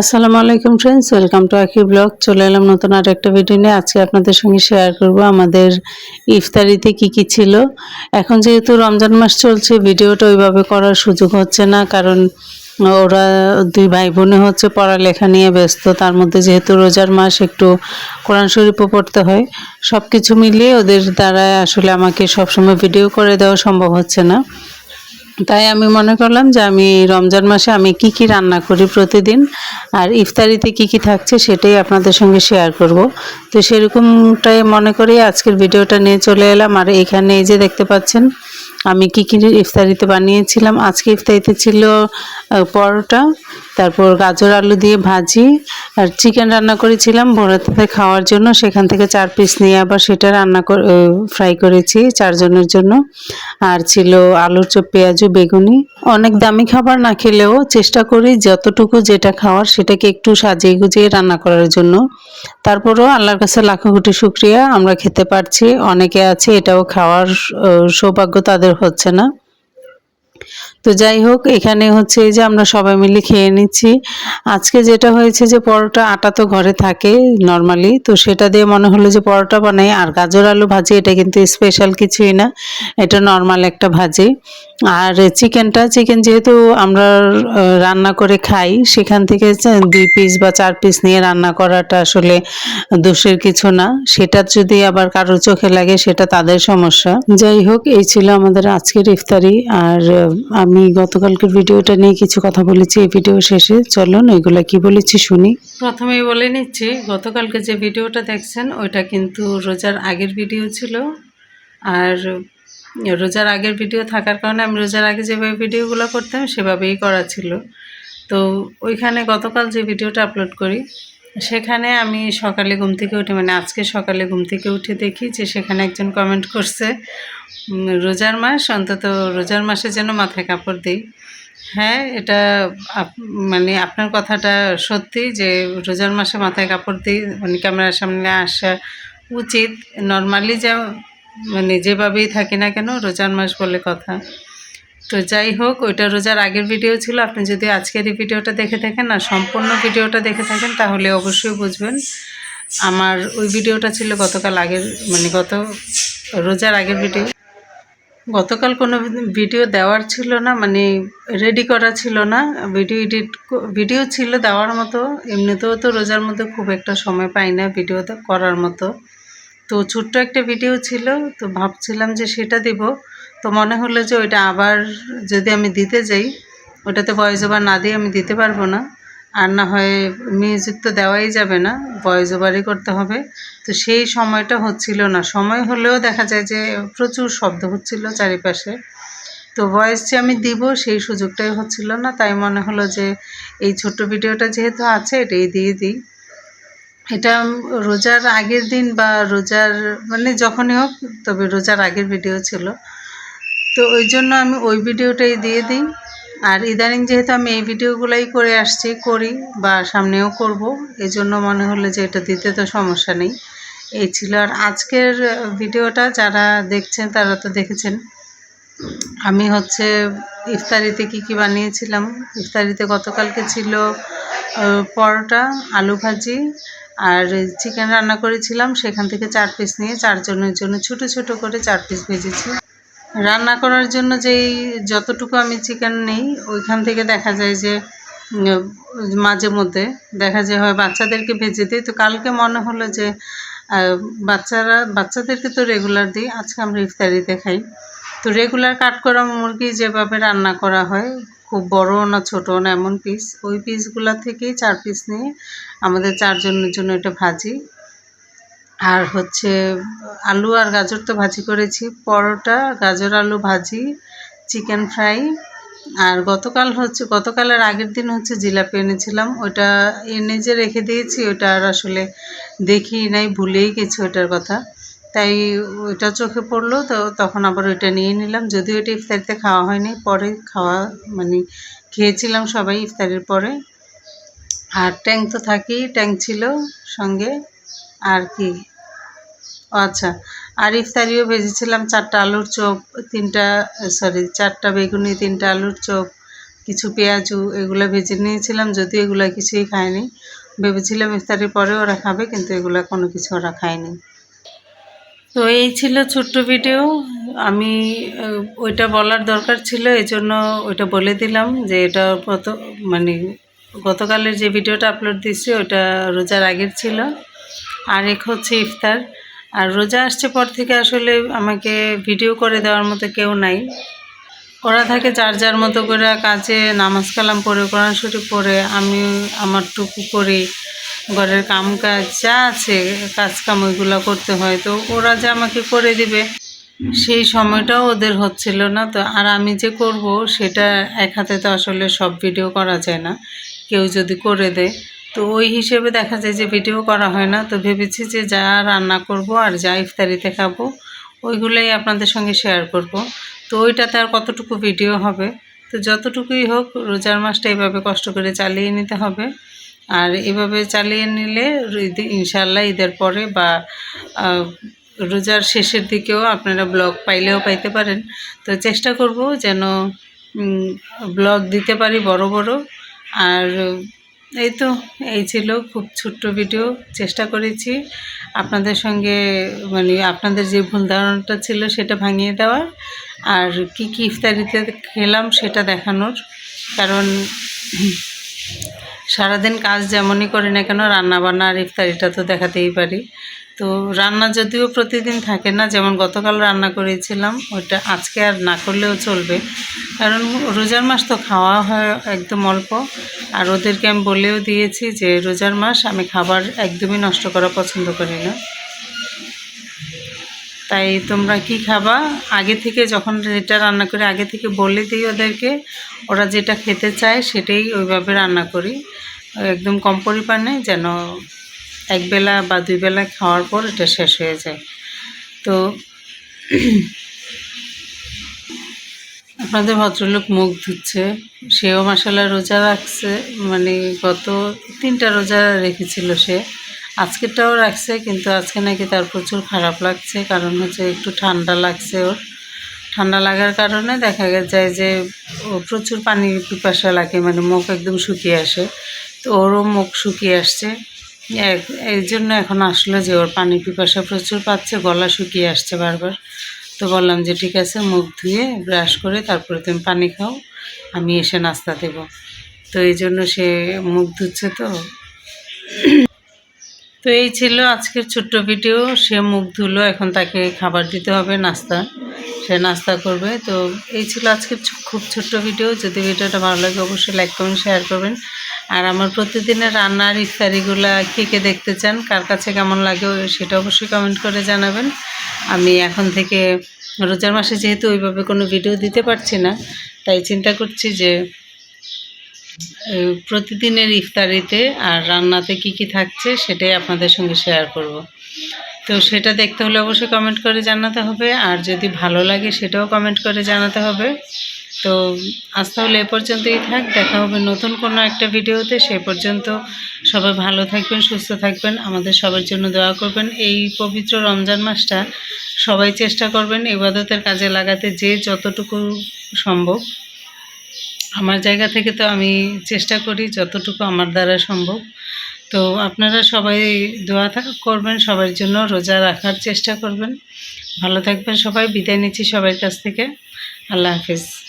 আসসালামু আলাইকুম friends welcome to আকি ব্লগ চলে এলাম নতুন আর একটা ভিডিও নিয়ে। আজকে আপনাদের সঙ্গে শেয়ার করব আমাদের ইফতারিতে কি কি ছিল। এখন যেহেতু রমজান মাস চলছে ভিডিওটা ওইভাবে করার সুযোগ হচ্ছে না, কারণ ওরা দুই ভাই বোনে হচ্ছে পড়ালেখা নিয়ে ব্যস্ত। তার মধ্যে যেহেতু রোজার মাস, একটু কোরআন শরীফও পড়তে হয়। সব কিছু মিলিয়ে ওদের দ্বারা আসলে আমাকে সবসময় ভিডিও করে দেওয়া সম্ভব হচ্ছে না। তাই আমি মনে করলাম যে আমি রমজান মাসে আমি কি কি রান্না করি প্রতিদিন, আর ইফতারিতে কি কি থাকছে সেটাই আপনাদের সঙ্গে শেয়ার করব। তো সেরকমটাই মনে করি আজকের ভিডিওটা নিয়ে চলে এলাম, আর এখানে এই যে দেখতে পাচ্ছেন, আমি কি কি ইফতারিতে বানিয়েছিলাম। আজকে ইফতারিতে ছিল পরোটা তারপর গাজর আলু দিয়ে ভাজি আর চিকেন রান্না করেছিলাম। ভোরাতে খাওয়ার জন্য সেখান থেকে চার পিস নিয়ে আবার সেটা রান্না করে ফ্রাই করেছি চারজনের জন্য। আর ছিল আলুর চপ, পেঁয়াজু, বেগুনি। অনেক দামি খাবার না খেলেও চেষ্টা করি যতটুকু যেটা খাওয়ার সেটাকে একটু সাজিয়ে গুজিয়ে রান্না করার জন্য। তারপরও আল্লাহর কাছে লাখো কোটি শুক্রিয়া। আমরা খেতে পারছি, অনেকে আছে এটাও খাওয়ার সৌভাগ্য তাদের হচ্ছে না। তো যাই হোক, এখানে হচ্ছে এই যে আমরা সবাই মিলে খেয়ে নিচ্ছি। আজকে যেটা হয়েছে যে পরোটা আটা তো ঘরে থাকে নর্মালি তো সেটা দিয়ে মনে হলো যে পরোটা বানাই। আর গাজর আলু ভাজি, এটা কিন্তু স্পেশাল কিছুই না, এটা নর্মাল একটা ভাজি। আর চিকেনটা, চিকেন যেহেতু আমরা রান্না করে খাই, সেখান থেকে দুই পিস বা চার পিস নিয়ে রান্না করাটা আসলে দোষের কিছু না। সেটা যদি আবার কারোর চোখে লাগে, সেটা তাদের সমস্যা। যাই হোক, এই ছিল আমাদের আজকের ইফতারি। আর আমি গতকালকের ভিডিওটা নিয়ে কিছু কথা বলেছি, এই ভিডিও শেষে। চলুন, ওইগুলো কি বলেছি শুনি। প্রথমেই বলে নিচ্ছি, গতকালকে যে ভিডিওটা দেখছেন, ওইটা কিন্তু রোজার আগের ভিডিও ছিল। আর রোজার আগের ভিডিও থাকার কারণে আমি রোজার আগে যেভাবে ভিডিওগুলো করতাম, সেভাবেই করা ছিল। তো ওইখানে গতকাল যে ভিডিওটা আপলোড করি সেখানে আমি সকালে ঘুম থেকে উঠে মানে আজকে সকালে ঘুম থেকে উঠে দেখি যে সেখানে একজন কমেন্ট করছে রোজার মাস, অন্তত রোজার মাসে যেন মাথায় কাপড় দিই। হ্যাঁ এটা মানে আপনার কথাটা সত্যি যে রোজার মাসে মাথায় কাপড় দিই মানে ক্যামেরার সামনে আসা উচিত। নর্মালি যা মানে যেভাবেই থাকি না কেন, রোজার মাস বলে কথা। তো যাই হোক, ওইটা রোজার আগের ভিডিও ছিল। আপনি যদি আজকের এই ভিডিওটা দেখে থাকেন না সম্পূর্ণ ভিডিওটা দেখে থাকেন, তাহলে অবশ্যই বুঝবেন। আমার ওই ভিডিওটা ছিল গতকাল আগের মানে গত রোজার আগের ভিডিও গতকাল কোনো ভিডিও দেওয়ার ছিল না মানে রেডি করা ছিল না। ভিডিও এডিট ভিডিও ছিল দেওয়ার মতো। এমনিতেও তো রোজার মধ্যে খুব একটা সময় পাই না ভিডিও করার মতো। তো ছোট্ট একটা ভিডিও ছিল, তো ভাবছিলাম যে সেটা দিব। তো মনে হলো যে ওইটা আবার যদি আমি দিতে যাই, ওটাতে ভয়েস ওভার না দিয়ে আমি দিতে পারব না। আর না হয় মিউজিক তো দেওয়াই যাবে না ভয়েস ওভারই করতে হবে। তো সেই সময়টা হচ্ছিল না। সময় হলেও দেখা যায় যে প্রচুর শব্দ হচ্ছিল চারিপাশে। তো ভয়েস যে আমি দিব সেই সুযোগটাই হচ্ছিল না। তাই মনে হলো যে এই ছোট্ট ভিডিওটা যেহেতু আছে, এটাই দিয়ে দিই। এটা রোজার আগের দিন বা রোজার মানে যখনই হোক, তবে রোজার আগের ভিডিও ছিল। তো ওই জন্য আমি ওই ভিডিওটাই দিয়ে দিই। আর ইদানিং যেহেতু আমি এই ভিডিওগুলোই করে আসছি, করি বা সামনেও করব এই জন্য মনে হলো যে এটা দিতে তো সমস্যা নেই। এই ছিল। আর আজকের ভিডিওটা যারা দেখছেন তারা তো দেখেছেন। আমি হচ্ছে ইফতারিতে কি কি বানিয়েছিলাম? ইফতারিতে গতকালকে ছিল পরোটা, আলু ভাজি আর চিকেন রান্না করেছিলাম। সেখান থেকে চার পিস নিয়ে চারজনের জন্য ছোট ছোট করে চার পিস ভেজেছি। রান্না করার জন্য যেই যতটুকু আমি চিকেন নেই, ওইখান থেকে দেখা যায় যে মাঝে মধ্যে দেখা যায় হয় বাচ্চাদেরকে ভেজে দিই। তো কালকে মনে হলো যে বাচ্চারা, বাচ্চাদেরকে তো রেগুলার দিই, আজকে আমরা ইফতারিতে খাই। তো রেগুলার কাট করা মুরগি যেভাবে রান্না করা হয়, খুব বড় না ছোট না এমন পিস ওই পিসগুলো থেকেই চার পিস নিয়ে আমাদের চারজনের জন্য এটা ভাজি। আর হচ্ছে আলু আর গাজর তো ভাজি করেছি, পরোটা, গাজর আলু ভাজি চিকেন ফ্রাই আর গতকাল হচ্ছে, গতকালের আগের দিন হচ্ছে জিলাপি এনেছিলাম, ওটা এনে যে রেখে দিয়েছি, ওটা আর আসলে দেখি নাই, ভুলেই গেছি ওটার কথা। তাই ওইটা চোখে পড়ল, তো তখন আবার ওইটা নিয়ে নিলাম, যদিও এটা ইফতারিতে খাওয়া হয়নি, পরে খাওয়া মানে খেয়েছিলাম সবাই ইফতারির পরে। আর ট্যাং তো থাকেই, ট্যাং ছিল সঙ্গে, আর কি। আচ্ছা। আর ইফতারিও ভেজেছিলাম চারটা আলুর চপ, তিনটা সরি চারটা বেগুনি, তিনটা আলুর চপ, কিছু পেঁয়াজু, এগুলো ভেজে নিয়েছিলাম, যদিও এগুলো কিছুই খায়নি ভেবেছিলাম ইফতারির পরে ওরা খাবে, কিন্তু এগুলো কোনো কিছু ওরা খায়নি। তো এই ছিল ছোট্ট ভিডিও। আমি ওইটা বলার দরকার ছিল এই জন্য ওইটা বলে দিলাম যে এটা গত মানে গতকালের যে ভিডিওটা আপলোড দিয়েছি, ওটা রোজার আগের ছিল। আর এক হচ্ছে ইফতার। আর রোজা আসছে পর থেকে আসলে আমাকে ভিডিও করে দেওয়ার মতো কেউ নাই। ওরা থাকে যার যার মতো করে কাজে, নামাজ কালাম পড়ে, কোরআন শরীফ পড়ে, আমি আমার টুকু করি, ঘরের কাম কাজ যা আছে কাজ কাম ওইগুলো করতে হয়। তো ওরা যে আমাকে করে দিবে, সেই সময়টাও ওদের হচ্ছিল না। তো আর আমি যে করব, সেটা এক হাতে তো আসলে সব ভিডিও করা যায় না। কেউ যদি করে দেয় তো ওই হিসেবে দেখা যায় যে ভিডিও করা হয় না। তো ভেবেছি যে যা রান্না করব আর যা ইফতারিতে খাব, ওইগুলোই আপনাদের সঙ্গে শেয়ার করব। তো ওইটাতে আর কতটুকু ভিডিও হবে? তো যতটুকুই হোক, রোজার মাসটা এইভাবে কষ্ট করে চালিয়ে নিতে হবে। আর এভাবে চালিয়ে নিলে ইনশাল্লাহ ঈদের পরে বা রোজার শেষের দিকেও আপনারা ব্লগ পাইলেও পাইতে পারেন। তো চেষ্টা করব যেন ব্লগ দিতে পারি বড় বড়। আর এই তো, এই ছিল খুব ছোট্ট ভিডিও চেষ্টা করেছি আপনাদের সঙ্গে মানে আপনাদের যে ভুল ধারণাটা ছিল সেটা ভাঙিয়ে দেওয়ার, আর কি কি ইফতারিতে খেলাম সেটা দেখানোর, কারণ সারাদিন কাজ যেমনই করি না কেন, রান্নাবান্না আর ইফতারিটা তো দেখাতেই পারি। তো রান্না যদিও প্রতিদিন থাকে না, যেমন গতকাল রান্না করেছিলাম ওটা আজকে আর না করলেও চলবে। কারণ রোজার মাস তো খাওয়া হয় একদম অল্প, আর ওদেরকে আমি বলেও দিয়েছি যে রোজার মাস আমি খাবার একদমই নষ্ট করা পছন্দ করি না। তাই তোমরা কি খাবা? আগে থেকে যখন যেটা রান্না করি আগে থেকে বলে দিই ওদেরকে, ওরা যেটা খেতে চায় সেটাই ওইভাবে রান্না করি। একদম কম পরিমাণে যেন একবেলা বা দুই বেলা খাওয়ার পর এটা শেষ হয়ে যায়। তো আপনাদের ভদ্রলোক মুখ ধুচ্ছে, সেও মশালা রোজা রাখছে মানে গত তিনটা রোজা রেখেছিল সে। আজকেরটাও রাখছে, কিন্তু আজকে নাকি তার প্রচুর খারাপ লাগছে, কারণ হচ্ছে একটু ঠান্ডা লাগছে ওর। ঠান্ডা লাগার কারণে দেখা যায় যে ও প্রচুর পানি পিপাসা লাগে মানে মুখ একদম শুকিয়ে আসে। তো ওরও মুখ শুকিয়ে আসছে। এক- এই জন্য এখন আসলো যে ওর পানি পিপাসা প্রচুর পাচ্ছে, গলা শুকিয়ে আসছে বারবার। তো বললাম যে, ঠিক আছে, মুখ ধুয়ে ব্রাশ করে তারপরে তুমি পানি খাও, আমি এসে নাস্তা দেব। তো এই জন্য সে মুখ ধুচ্ছে তো। তো এই ছিল আজকের ছোট্ট ভিডিও সে মুখ ধুলো, এখন তাকে খাবার দিতে হবে, নাস্তা। সে নাস্তা করবে। তো এই ছিল আজকের খুব ছোট্ট ভিডিও যদি ভিডিওটা ভালো লাগে, অবশ্যই লাইক কমেন্ট শেয়ার করবেন। আর আমার প্রতিদিনের রান্নার ইফতারিগুলা কে কে দেখতে চান, কার কাছে কেমন লাগে, সেটা অবশ্যই কমেন্ট করে জানাবেন। আমি এখন থেকে রোজার মাসে যেহেতু ওইভাবে কোনো ভিডিও দিতে পারছি না, তাই চিন্তা করছি যে প্রতিদিনের ইফতারিতে আর রান্নাতে কি কি থাকছে সেটাই আপনাদের সঙ্গে শেয়ার করব। তো সেটা দেখতে হলে অবশ্যই কমেন্ট করে জানাতে হবে, আর যদি ভালো লাগে সেটাও কমেন্ট করে জানাতে হবে। তো আজ তাহলে এ পর্যন্তই থাক, দেখা হবে নতুন কোনো একটা ভিডিওতে, সে পর্যন্ত সবাই ভালো থাকবেন, সুস্থ থাকবেন, আমাদের সবার জন্য দোয়া করবেন। এই পবিত্র রমজান মাসটা সবাই চেষ্টা করবেন ইবাদতের কাজে লাগাতে যে যতটুকু সম্ভব। আমার জায়গা থেকে তো আমি চেষ্টা করি যতটুকু আমার দ্বারা সম্ভব। তো আপনারা সবাই দোয়া করবেন, সবার জন্য রোজা রাখার চেষ্টা করবেন। ভালো থাকবেন সবাই, বিদায় নিচ্ছি সবার কাছ থেকে। আল্লাহ হাফিজ।